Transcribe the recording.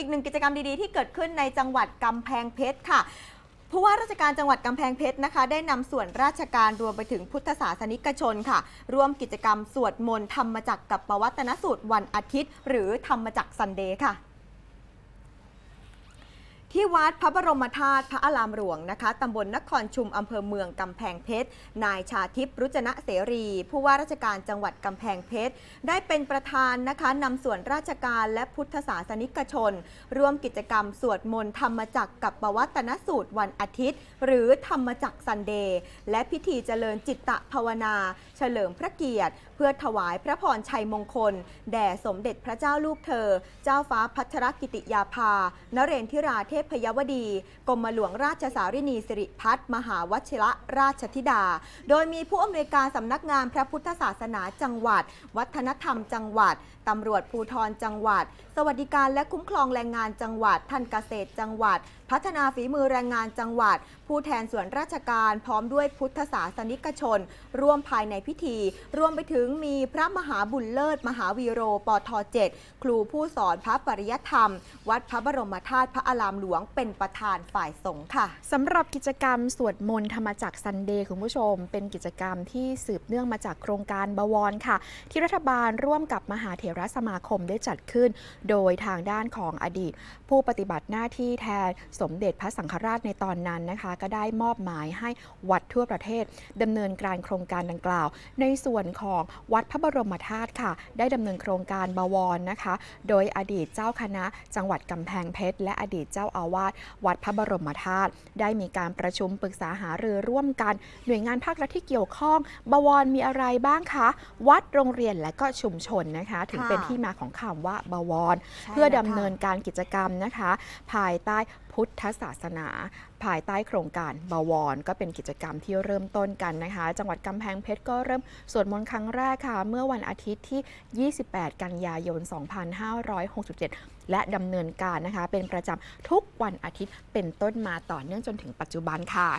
อีกหนึ่งกิจกรรมดีๆ ที่เกิดขึ้นในจังหวัดกำแพงเพชรค่ะผู้ว่าราชการจังหวัดกำแพงเพชรนะคะ ได้นำส่วนราชการรวมไปถึงพุทธศาสนิกชนค่ะ ร่วมกิจกรรมสวดมนต์ธรรมจักรกับปวัตนสูตรวันอาทิตย์ หรือธรรมจักรซันเดย์ค่ะ ที่วัดพระบรมธาตุพระอารามหลวงนะคะตำบลนครชุมอำเภอเมืองกำแพงเพชร นายชาทิพย์รุจนะเสรี ผู้ว่าราชการจังหวัดกำแพงเพชร ได้เป็นประธานนะคะนำส่วนราชการและพุทธศาสนิกชน ร่วมกิจกรรมสวดมนต์ธรรมจักรกับปวัตนสูตรวันอาทิตย์ หรือธรรมจักรซันเดย์และพิธีเจริญจิตตภาวนา เฉลิมพระเกียรติ เพื่อถวายพระพรชัยมงคล แด่สมเด็จพระเจ้าลูกเธอ เจ้าฟ้าพัชรกิติยาภานเรนทิราเทพยวดีกรมหลวงราชสารินีสิริพัฒมหาวชิระราชธิดา โดยมีผู้อำนวยการสำนักงานพระพุทธศาสนาจังหวัด วัฒนธรรมจังหวัดตำรวจภูธรจังหวัด สวัสดิการและคุ้มครองแรงงานจังหวัดท่านเกษตรจังหวัด พัฒนาฝีมือแรงงานจังหวัด ผู้แทนส่วนราชการพร้อมด้วยพุทธศาสนิกชน ร่วมภายในพิธี รวมไปถึงมีพระมหาบุญเลิศ มหาวีโรปทเจ็ครูผู้สอนพระปริยธรรม วัดพระบรมธาตุพระอารามหลวงเป็นประธานฝ่ายสงฆ์ค่ะสำหรับกิจกรรมสวดมนต์ธรรมจักรซันเดย์คุณผู้ชม เป็นกิจกรรมที่สืบเนื่องมาจากโครงการบวรค่ะ ที่รัฐบาลร่วมกับมหาเถรสมาคมได้จัดขึ้น โดยทางด้านของอดีต ผู้ปฏิบัติหน้าที่แทนสมเด็จพระสังฆราชในตอนนั้นนะคะ ก็ได้มอบหมายให้วัดทั่วประเทศดำเนินการโครงการดังกล่าว ในส่วนของวัดพระบรมธาตุค่ะ ได้ดำเนินโครงการบวรนะคะ โดยอดีตเจ้าคณะ จังหวัดกำแพงเพชรและอดีตเจ้าอาวาสวัดพระบรมธาตุได้มีการประชุมปรึกษาหารือร่วมกัน หน่วยงานภาครัฐที่เกี่ยวข้อง บวรมีอะไรบ้างคะ วัดโรงเรียนและก็ชุมชนนะคะ ถึงค่ะเป็นที่มาของคำว่าบวรใช่เพื่อแล้วดำค่ะเนินการกิจกรรมนะคะ ภายใต้ พุทธศาสนา ภายใต้โครงการบวร ก็เป็นกิจกรรมที่เริ่มต้นกันนะคะ จังหวัดกำแพงเพชรก็เริ่มสวดมนต์ครั้งแรกค่ะ เมื่อวันอาทิตย์ที่ 28 กันยายน 2567 และดำเนินการนะคะ เป็นประจำทุกวันอาทิตย์เป็นต้นมาต่อเนื่องจนถึงปัจจุบันค่ะ